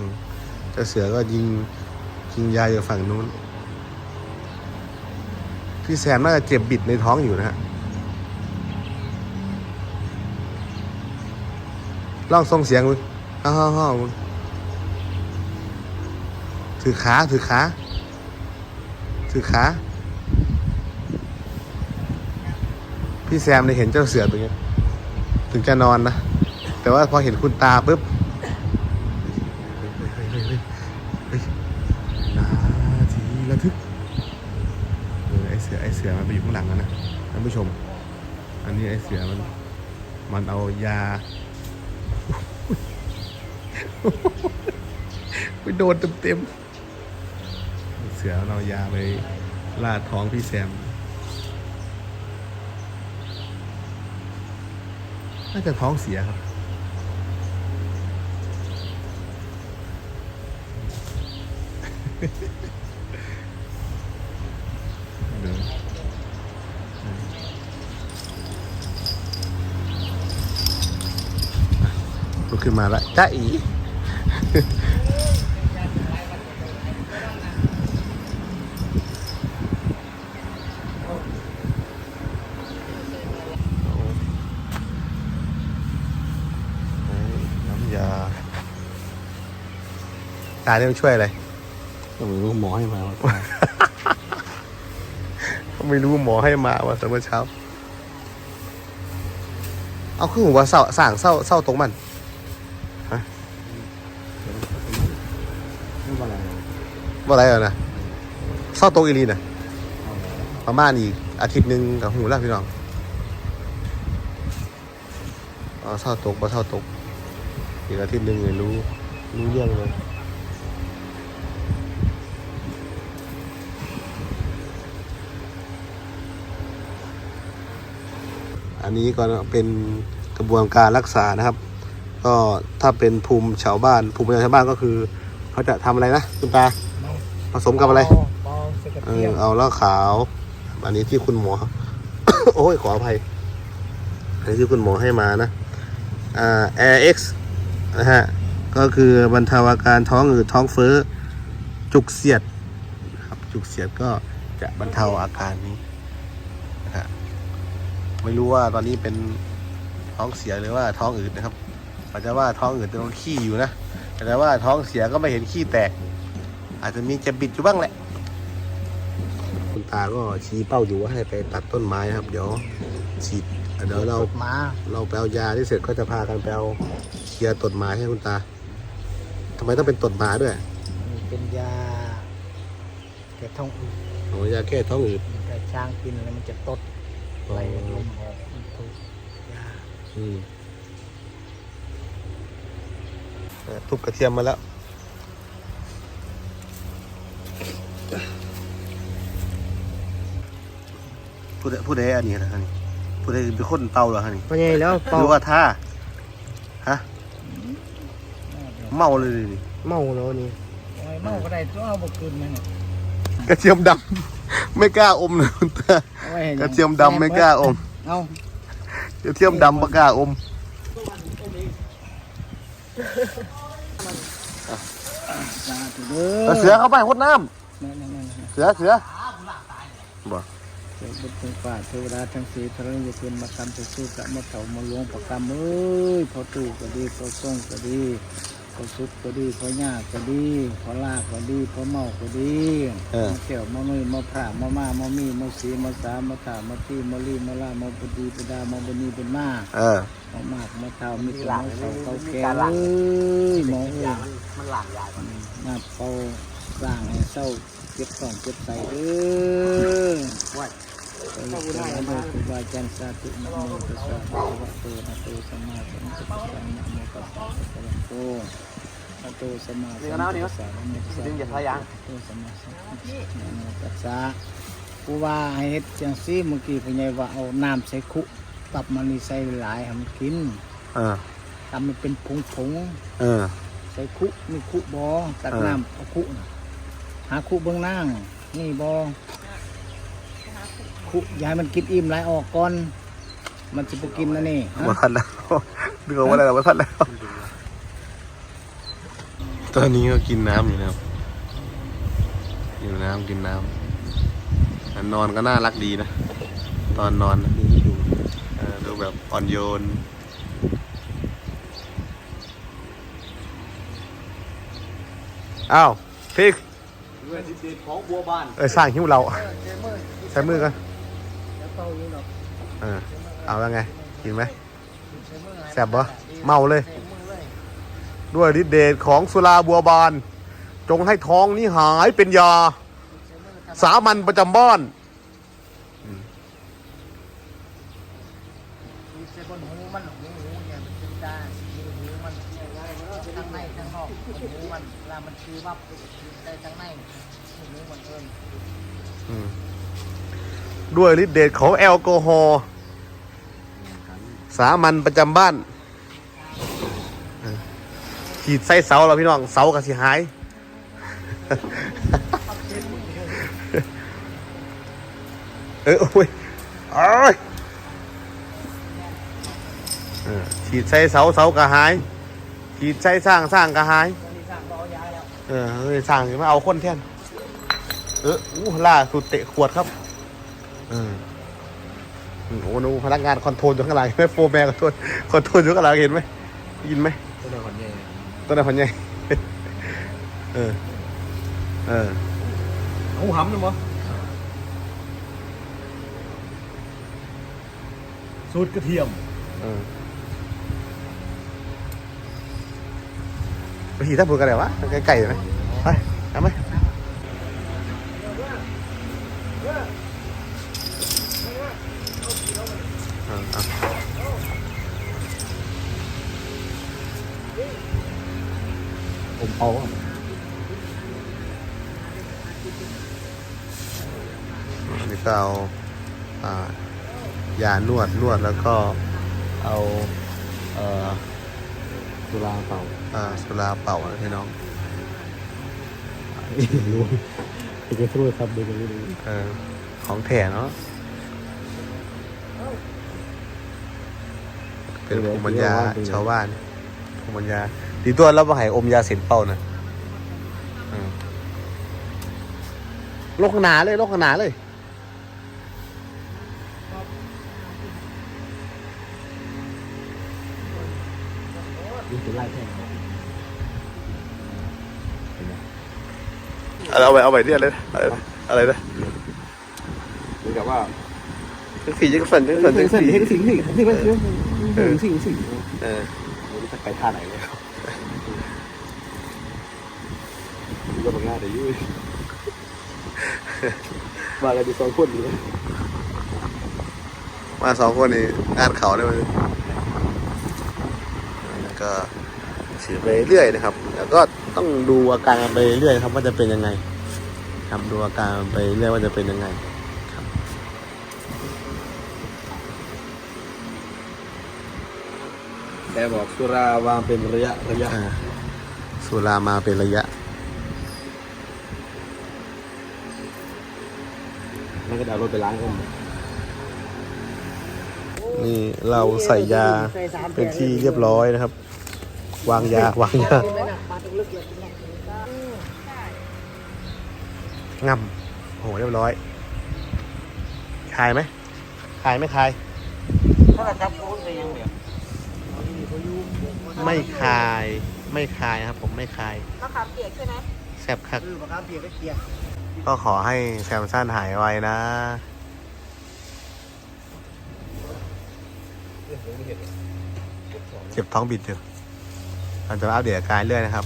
อืมเจ้าเสือก็ยิงยิงยาอยู่ฝั่งนู้น พี่แซมน่าจะเจ็บบิดในท้องอยู่นะฮะลองส่งเสียงมึงฮ่าฮ่าฮ่าถือขา ถือขา ถือขา พี่แซมได้เห็นเจ้าเสือตัวนี้ ถึงจะนอนนะ แต่ว่าพอเห็นคุณตาปุ๊บเฮ้ยเฮ้ยเฮ้ยเฮ้ยนาทีระทึกเออไอเสือไอเสือมันไปอยู่ข้างหลังแล้วนะท่านผู้ชม อันนี้ไอเสือมันมันเอายาไปโดนเต็มๆเสือเอายาไปลาดท้องพี่แซมน่าจะท้องเสียครับเดี๋ยวลุก ขึ้นมาแล้วจ้าอีโอ้ยน้ำยาตาเนี่ยมันช่วยอะไรก็ไม่รู้หมอให้มาว่าก็ไม่รู้หมอให้มาว่าสมอเช้า เอาคือผมว่าเศร้าสั่งเศร้าเศร้าตรงมัน ว่าอะไรอะนะเศร้าตอีรีนะประมาณอีกอาทิตย์หนึ่งกับหูแล้วพี่น้องอ๋อเศร้าตกว่าเศร้าตกอีกอาทิตย์หนึ่งเลยรู้รู้เรื่องเลยอันนี้ก็เป็นกระบวนการรักษานะครับ ก็ถ้าเป็นภูมิชาวบ้าน ภูมิปัญญาชาวบ้านก็คือ เขาจะทำอะไรนะคุณตา ผสมกับอะไรปอสกัดเอเทีอยมเอาเหล้าขาว อันนี้ที่คุณหมอ โอ้ยขออภัยอันนี้ที่คุณหมอให้มานะอ่า Air X นะฮะก็คือบรรเทาอาการท้องอืดท้องเฟ้อจุกเสียดครับจุกเสียดก็จะบรรเทาอาการนี้นะฮะไม่รู้ว่าตอนนี้เป็นท้องเสียหรือว่าท้องอืดนะครับอาจจะว่าท้องอืดแต่ต้องขี้อยู่นะแต่ว่าท้องเสียก็ไม่เห็นขี้แตก อาจจะมีจะบิดอยู่บ้างแหละ คุณตาก็ชี้เป้าอยู่ว่าให้ไปตัดต้นไม้นะครับ เดี๋ยวฉีดเดี๋ยวเราหมาเราไปเอายาที่เสร็จก็จะพากันไปเอาเคลียร์ต้นไม้ให้คุณตาทำไมต้องเป็นต้นไม้ด้วยเป็นยาแก้ท้องอืดโอ้ยาแก้ท้องอืดแต่ช้างกินแล้วมันจะตดไหลลมออกมันทุกยาอืมเอ่อทุบกระเทียมมาแล้ว พูดได้พูดได้อันนี้นะฮะนี่พูดได้เป็นคนเป่าเหรอฮะนี่พอใหญ่แล้วหเป่ารือว่าท่าฮะเมาเลยนี่เมาแล้วนี่เมาก็ได้ตัวเอาบกคืนมันกระเทียมดำ ไม่กล้าอมนะคุณตาเอาไว้ให้กระเทียมดำไม่กล้าอมเอากระเทียมดำไม่กล้าอมสาธุเด้อเสือเข้าไปหดน้นั่นนั่นนั่นำเสือเสือบ่ เจ้าบุตรทั้งฝ่าเทวดาทั้งสี่พระนิยเกินมาคำจะสู้กะมาเถามาหลวงประกรรมเอ้ยพอตู่ก็ดีพอส่งก็ดีพอสุดก็ดีพอยากก็ดีพอลากก็ดีพอเมาก็ดีเออ มาเกี่ยวมามือมาผ่ามามามามีมาสีมาสามาถามาตีมาลีมาลามาปดีปดามาบนีเป็นมาเออ มามากมาเท่ามีตัวมาเท่าเขาแก่เอ้ยหมอเอ้ย มันหลากหลาย มาเป่าสร้างให้เศร้าเก็บของเก็บใส่เด้อว่า ไปเจริญโดยครูบา อาจารย์สาธุนะโมตัสสะภะคะวะโตอะระหะโตสัมมาสัมพุทธัสสะนะโมตัสสะภะคะวะโตอะระหะโตสัมมาสัมพุทธัสสะนะโมตัสสะดึงอย่าทะยางโตสัมมาสัมพุทธัสสะนะโมตัสสะกูว่าให้เฮ็ดจังซี่เมื่อกี้พ่อใหญ่ว่าเอาน้ำใส่คุปรับมันนี่ใส่หลายให้มันกินเออทำมันเป็นผงผงเออๆใส่คุมีคุบอตักเออน้ำเอาคุน่ะหาคุเบื้องนางนี่บอ คุอยายมันกินอิ่มหลายออกก่อน มันจะไปกินนะนี่ฮะมาทันแล้วดึงออกมาแล้วมาทันแล้ว ตอนนี้ก็กินน้ำอยู่นะครับอยู่น้ำกินน้ำแต่นอนก็น่ารักดีนะ ตอนนอนนะเออดูแบบอ่อนโยนอ้าวพิกเวทีเด็ดของบัวบานเอ้ยสร้างหิ้วเราเจมือใช้มือกันแล้วเต้าอยู่หรอกเออเอาแล้วไง กินไหมใช้มือแซ่บปะเมาเลยใช้มือเลยด้วยฤทธิเดชของสุราบัวบาน จงให้ท้องนี้หายเป็นยาใช้มือทำสามัญประจำบ้านใช้บนหูมันหูหูเนี่ยมันเป็นตาหูหูมันทั้งในทั้งนอกหูมันเวลามันคือวับได้ทั้งในหูมันเอิญอืม ด้วยฤทธิ์เดชของแอลกอฮอล์สามัญประจำบ้าน ขีดไส้เสาเราพี่น้องเสากับสิหาย เออโอ้ยโอ้ยเออขีดใส่เสาเสากระหาย ขีดใส่สร้างสร้างกระหายตอนนี้สร้างอย้ายแล้วเออสร้างมาเอาคนแท่นเอออู้ล่าสุดเตะขวดครับ โอ้โหพนักงานคอนโทรลอยู่ข้างหลังเห็นไหมโฟร์แมนคอนโทรลคอนโทรลอยู่ข้างหลังเห็นไหมได้ยินไหมตัวเดียวคนใหญ่ต้นอะไรพันใหญ่เออเออหูหำนะมั้งสูตรกระเทียมเออไปขี่ท่าพูดกันเลยวะไก่ๆไหมไปทำไหมเอาเอา ผมเอาอันนี้ก็เอาอ่ายานวดนวดแล้วก็เอาเออสุราเป่าอ่าสุราเป่านะพี่น้องรู้จะช่วยทำได้ก็รู้เออของแถเนาะเป็นภูมิปัญญาชาวบ้าน มิปัญญาดีตัวเราบ่ให้อมยาเส้นเป่านะโลกหนาเลยโลกหนาเลยนี่คือไล่แท่งเอาไปเอาไปเนี่ยเลยอะไรนะอะไรนะเหมือนกับว่าจังสีจังสันจังสันจังสีเห็นสิ่งสิ่งที่มันเห็นสิ่งสิ่งเออไม่รู้ จะไปท่าไหนเลยก็บางงานเดี๋ยวยุ่ยมากันดูสองคนดีนะมาสองคนนี้งานเขาได้ไหมแล้วก็ฉีดไปเรื่อยนะครับ แล้วก็ต้องดูอาการไปเรื่อยครับว่าจะเป็นยังไงครับดูอาการไปเรื่อยว่าจะเป็นยังไง แต่บอกสุราวางเป็นระยะระยะ อ่าสุรามาเป็นระยะมันก็ดาวรถไปล้างกันนี่เราใส่ยาเป็นที่เรียบร้อยนะครับ วางยาวางยางับโอ้โหเรียบร้อยคายไหมคายไหม่คายถ้าจับคูณจะยังเดียว ไม่คายไม่คายครับ ผมไม่คายมะขามเปียกใช่ไหมแซบคักคือปากกาเปียกก็เปียกก็ขอให้แซมสันหายไวนะเจ็บท้องบิดอยู่เราจะมาอัปเดตอาการเรื่อยนะครับ